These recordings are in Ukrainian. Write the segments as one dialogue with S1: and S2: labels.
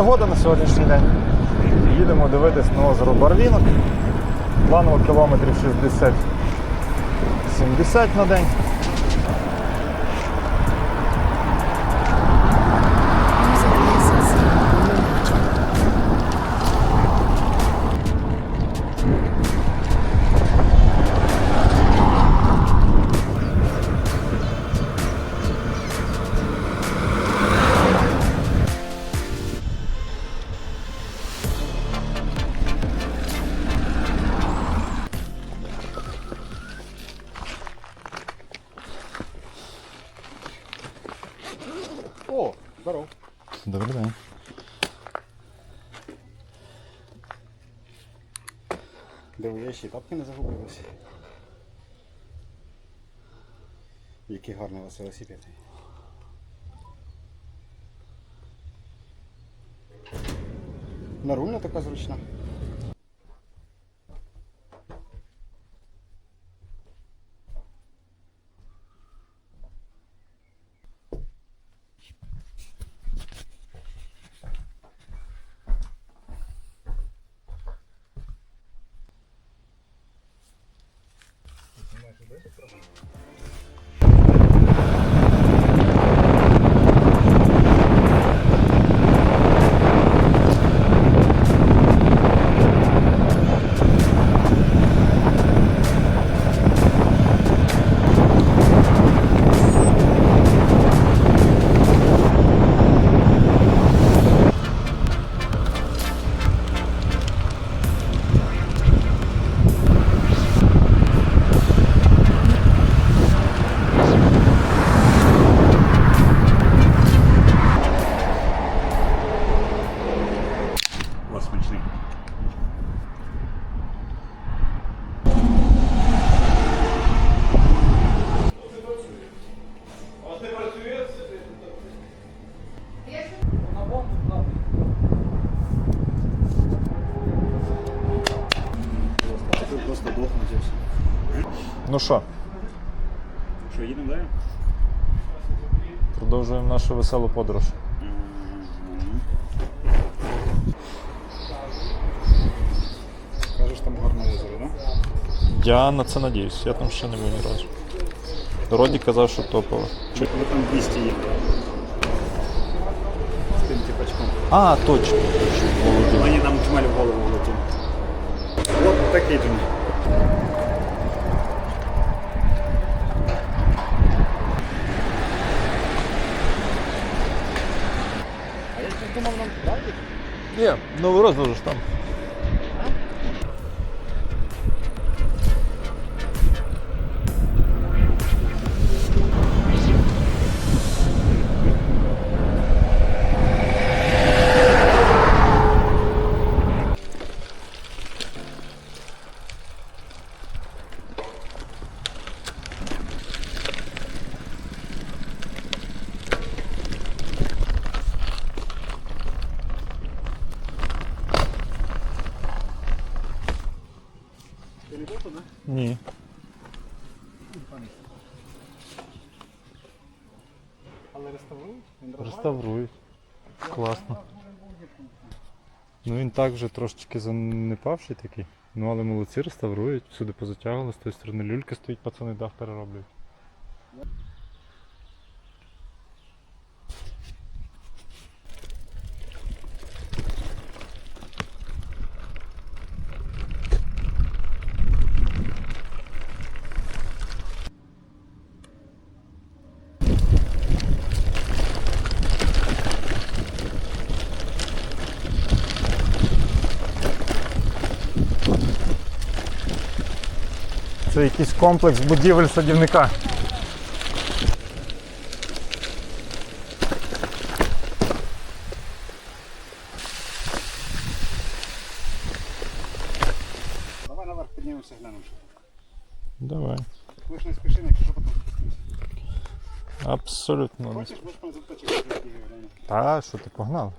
S1: пригода на сьогоднішній день. Їдемо дивитись на озеро Барвінок. Планово кілометрів 60-70 на день.
S2: О, здоров.
S1: Добрий день.
S2: Диви, я ще тапки не загубилися. Який гарний у вас велосипед. Нарульна така зручна. Thank
S1: you. Що,
S2: Що, їдемо далі?
S1: продовжуємо нашу веселу подорож.
S2: Кажеш, там гарне озеро, так?
S1: Я на це надіюсь, я там ще не був ні разу. Роді казав, що топово.
S2: Да? Ви там 200 є. З тим типачком.
S1: А, точно, точно.
S2: Мені там чмаль в голову влетів. От такий він. А я щось думав нам далі.
S1: Ні, новий розділ ж там.
S2: Туди?
S1: Ні.
S2: Але реставрують?
S1: Реставрують. Класно. Ну він так вже трошечки занепавший такий. Ну але молодці реставрують, всюди позатягували, з тої сторони люльки стоїть, пацани дах перероблюють. Це якийсь комплекс будівель садівника.
S2: Давай наверх піднімемося, глянемо. що.
S1: Давай.
S2: Ви ж не спішимо, якщо що потім спустимося.
S1: Абсолютно.
S2: Хочеш, можеш пан заточити.
S1: Та, що ти погнав?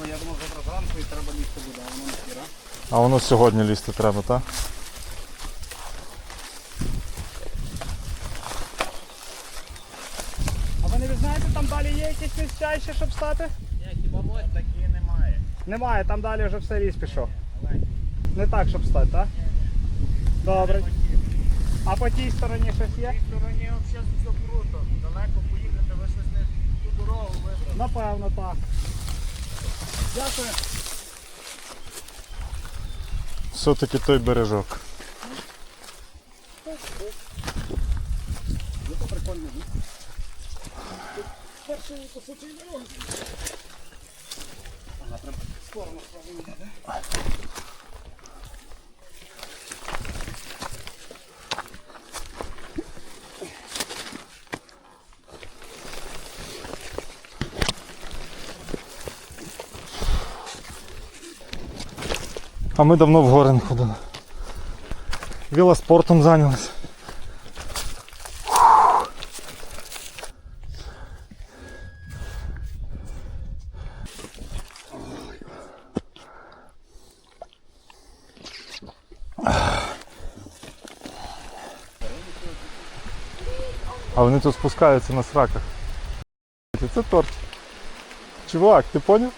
S2: Ну я думав завтра зранку і треба лізти буде, а воно не хіра.
S1: А воно сьогодні лізти треба, так?
S2: А ви не знаєте, там далі є якісь місця щоб стати?
S3: Ні, хіба ось такі немає.
S2: Немає, там далі вже все ліс пішов. Не так, щоб стати, так? Добре. А по тій стороні щось є?
S3: тій стороні взагалі все круто. Далеко поїхати, ви щось не ту дорогу вибрали.
S2: Напевно, так. Дякую.
S1: Все-таки той бережок.
S2: Ні? Перший кусочок дороги. Ага, треба сторону справити, да?
S1: А ми давно в гори не ходили. Велоспортом зайнялися. А вони тут спускаються на сраках. Це торт. Чувак, ти поняв?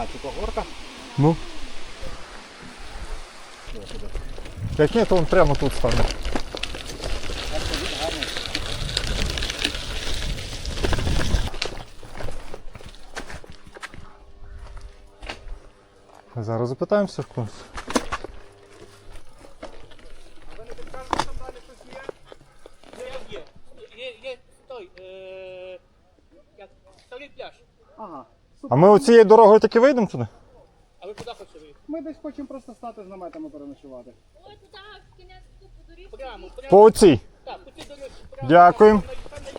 S2: А, типа горка?
S1: Ну. Як ні, то він прямо тут стане. Зараз запитаємося в когось.
S2: Ви не підкажете, там далі щось є?
S3: Є, є, є, є той, е, як, старий пляж.
S2: Ага.
S1: А ми оцією дорогою таки вийдемо туди?
S3: А ви куди хочете вийти?
S2: Ми десь хочемо просто стати з наметами переночувати.
S4: Ой, туди в кінець тупо доріг.
S3: Прямо, прямо.
S1: По оцій.
S3: Так, по цій дорозі. Прямо.
S1: Дякуємо.
S3: Там не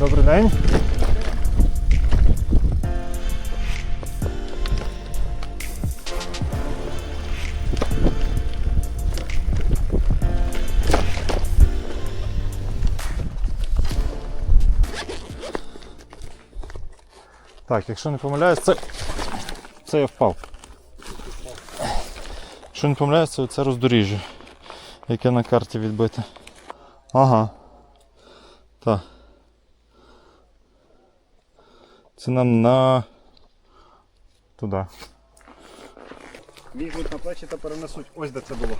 S1: Добрий день. Так, якщо не помиляюсь, це. Це я впав. Якщо не помиляюсь, це це роздоріжжя, яке на карті відбите. Ага. Так. Це нам на. Туди.
S2: Візьмуть на плечі та перенесуть. Ось де це було.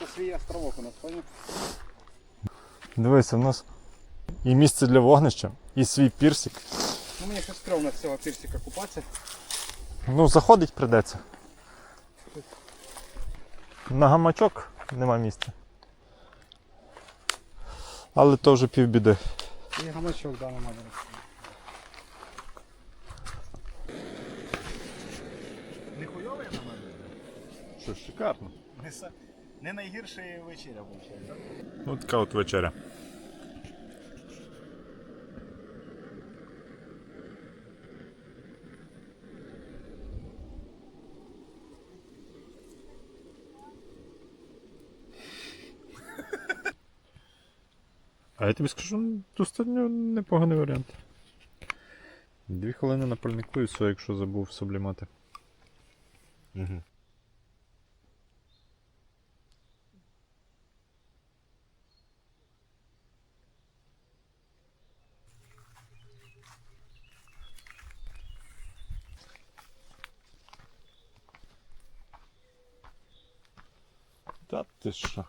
S2: Тут свій островок у нас, поняв?
S1: Дивися, у нас і місце для вогнища, і свій пірсик.
S2: Ну мені щось стрьомно з цього пірсика купатися.
S1: Ну, заходить придеться. На гамачок нема місця. Але то вже півбіди.
S2: І гамачок да, нема. Не хуйовий на мене?
S1: Що, шикарно.
S2: Не, са- не найгірша вечеря виходить.
S1: Ну така от вечеря. А я тобі скажу, ну, достатньо непоганий варіант. Дві хвилини на пальнику і все, якщо забув сублімати.
S5: Угу.
S1: Та ти що?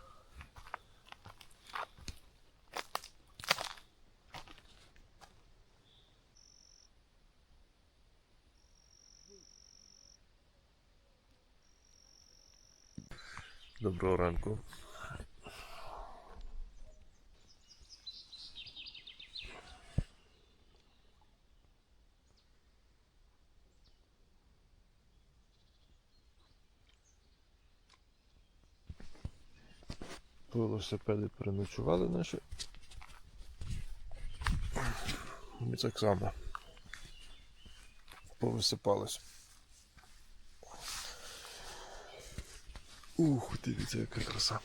S5: Доброго ранку. Велосипеди переночували наші. Ми так само повисипались. Ух, дивіться, яка краса.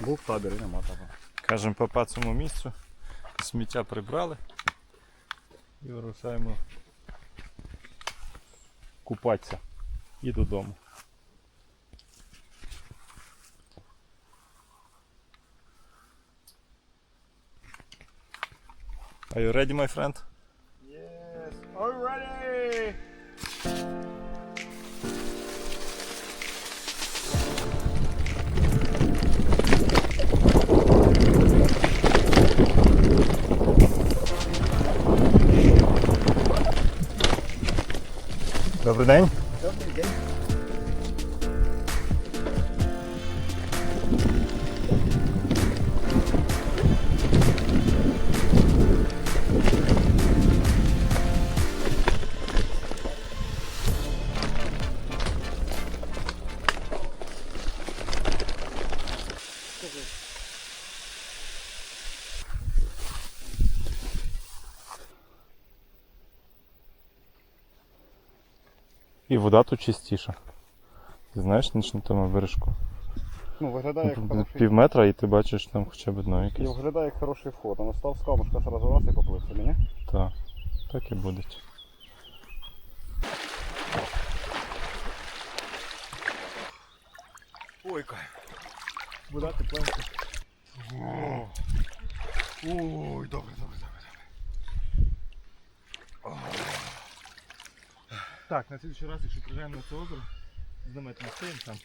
S2: Був табір, і нема того.
S1: Кажемо по цьому місцю. Сміття прибрали. І вирушаємо купатися. І додому. Are you ready, my friend? Добрий день. І вода тут чистіша. Ти знаєш, ніж на тому бережку.
S2: Ну, виглядає як хороший.
S1: Пів метра і ти бачиш там хоча б дно
S2: І виглядає як хороший фото. Настав з камушка сразу раз і поплив собі, ні?
S1: Так, так і буде.
S5: Ой, кайф.
S2: Вода тепленька.
S5: Ой, добре, добре, добре.
S2: Так, на следующий раз, якщо приїжджаємо на це озеро, з наметом стоїмо там.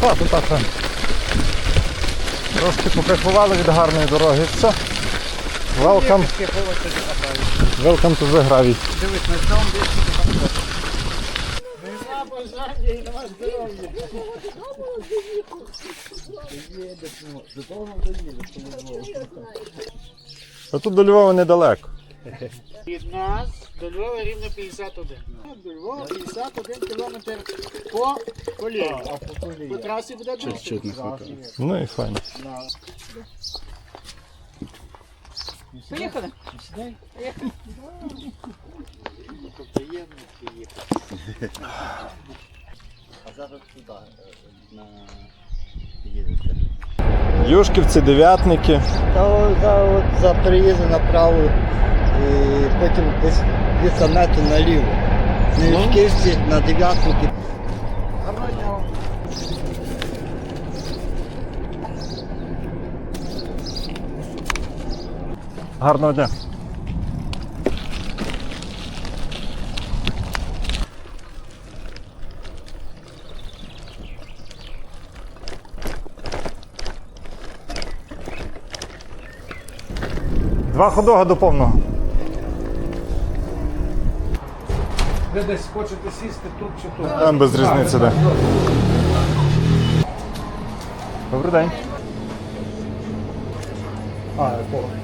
S1: Так, то так. Трошки покайфували від гарної дороги. Все. Welcome, welcome to the Gravity.
S2: Дивись, на цьому десь
S1: А тут до Львова недалеко.
S3: Від нас до Львова рівно 51. До Львова 51 кілометр по колії. По трасі буде
S2: хватає.
S1: Ну і файно.
S3: Поїхали.
S1: Юшківці, дев'ятники.
S6: Та за, от, за приїзд направо і потім десь 200 метрів наліво. На Юшківці, на дев'ятники.
S2: Гарного дня.
S1: Два ходога до повного.
S2: Ви десь хочете сісти тут чи тут?
S1: Там без різниці, так. Добрий день.
S2: А, я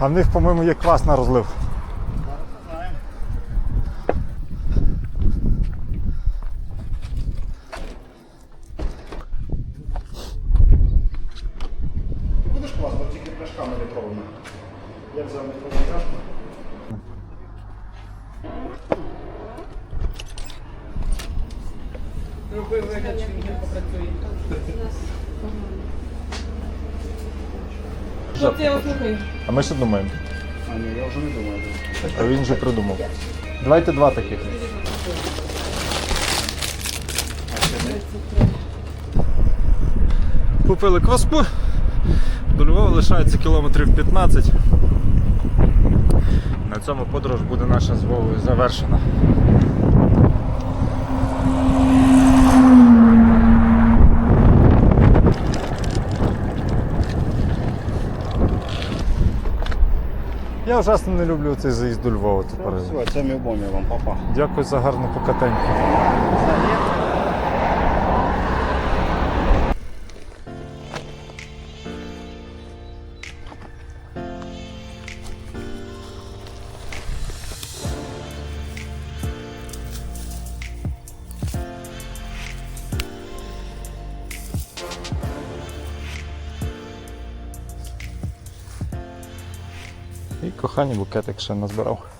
S1: А в них, по-моєму, є квас на розлив. Що думаємо?
S2: А ні, я вже не думаю.
S1: А він же придумав. Давайте два таких. Купили кваску. До Львова лишається кілометрів 15. На цьому подорож буде наша з Вовою завершена. Я ужасно не люблю цей заїзд до Львова тепер.
S2: Все, це мій бомі вам, папа.
S1: Дякую за гарну покатеньку. Кохані букетик ще назбирав.